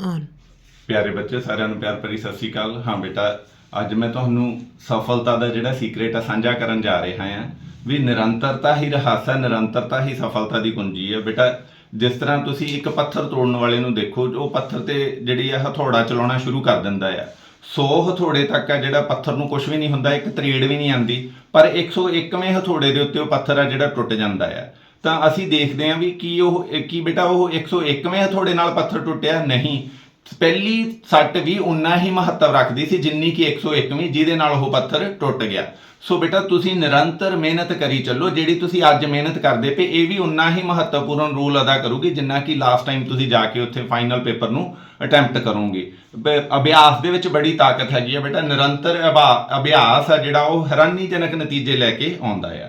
On ਪਿਆਰੇ ਬੱਚੇ, ਸਾਰਿਆਂ ਨੂੰ ਪਿਆਰ ਭਰੀ ਸਤਿ ਸ਼੍ਰੀ ਅਕਾਲ। ਹਾਂ ਬੇਟਾ, ਅੱਜ ਮੈਂ ਤੁਹਾਨੂੰ ਸਫਲਤਾ ਦਾ ਜਿਹੜਾ ਸੀਕ੍ਰੇਟ ਆ, ਸਾਂਝਾ ਕਰਨ ਜਾ ਰਿਹਾ ਹਾਂ। ਵੀ ਨਿਰੰਤਰਤਾ ਹੀ ਰਹੱਸ ਹੈ ਨਿਰੰਤਰਤਾ ਹੀ ਸਫਲਤਾ ਦੀ ਕੁੰਜੀ ਹੈ ਬੇਟਾ, ਜਿਸ ਤਰ੍ਹਾਂ ਤੁਸੀਂ ਇੱਕ ਪੱਥਰ ਤੋੜਨ ਵਾਲੇ ਨੂੰ ਦੇਖੋ, ਉਹ ਪੱਥਰ ਤੇ ਜਿਹੜੀ ਆ ਹਥੌੜਾ ਚਲਾਉਣਾ ਸ਼ੁਰੂ ਕਰ ਦਿੰਦਾ ਆ। 100 ਹਥੌੜੇ ਤੱਕ ਆ ਜਿਹੜਾ ਪੱਥਰ ਨੂੰ ਕੁਝ ਵੀ ਨਹੀਂ ਹੁੰਦਾ, ਇੱਕ ਤਰੀੜ ਵੀ ਨਹੀਂ ਆਂਦੀ ਪਰ 101ਵੇਂ ਹਥੌੜੇ ਦੇ ਉੱਤੇ ਉਹ ਪੱਥਰ ਆ ਜਿਹੜਾ ਟੁੱਟ ਜਾਂਦਾ ਆ। ਤਾਂ ਅਸੀਂ ਦੇਖਦੇ ਹਾਂ ਵੀ ਕੀ ਉਹ ਕੀ ਬੇਟਾ, ਉਹ 101ਵੇਂ ਹਥੌੜੇ ਨਾਲ ਪੱਥਰ ਟੁੱਟਿਆ? ਨਹੀਂ। ਪਹਿਲੀ ਸੱਟ ਵੀ ਉਨਾ ਹੀ ਮਹੱਤਵ ਰੱਖਦੀ ਸੀ, ਜਿੰਨੀ ਕਿ 101ਵੀਂ ਜਿਹਦੇ ਨਾਲ ਉਹ ਪੱਥਰ ਟੁੱਟ ਗਿਆ। ਸੋ ਬੇਟਾ, ਤੁਸੀਂ ਨਿਰੰਤਰ ਮਿਹਨਤ ਕਰੀ ਚੱਲੋ। ਜਿਹੜੀ ਤੁਸੀਂ ਅੱਜ ਮਿਹਨਤ ਕਰਦੇ ਪਏ, ਇਹ ਵੀ ਉਨਾ ਹੀ ਮਹੱਤਵਪੂਰਨ ਰੋਲ ਅਦਾ ਕਰੂਗੀ, ਜਿੰਨਾ ਕਿ ਲਾਸਟ ਟਾਈਮ ਤੁਸੀਂ ਜਾ ਕੇ ਉੱਥੇ ਫਾਈਨਲ ਪੇਪਰ ਨੂੰ ਅਟੈਂਪਟ ਕਰੋਗੇ। ਅਭਿਆਸ ਦੇ ਵਿੱਚ ਬੜੀ ਤਾਕਤ ਹੈਗੀ ਹੈ ਬੇਟਾ। ਨਿਰੰਤਰ ਅਭਾ- ਅਭਿਆਸ ਆ ਜਿਹੜਾ ਉਹ ਹੈਰਾਨੀਜਨਕ ਨਤੀਜੇ ਲੈ ਕੇ ਆਉਂਦਾ ਆ।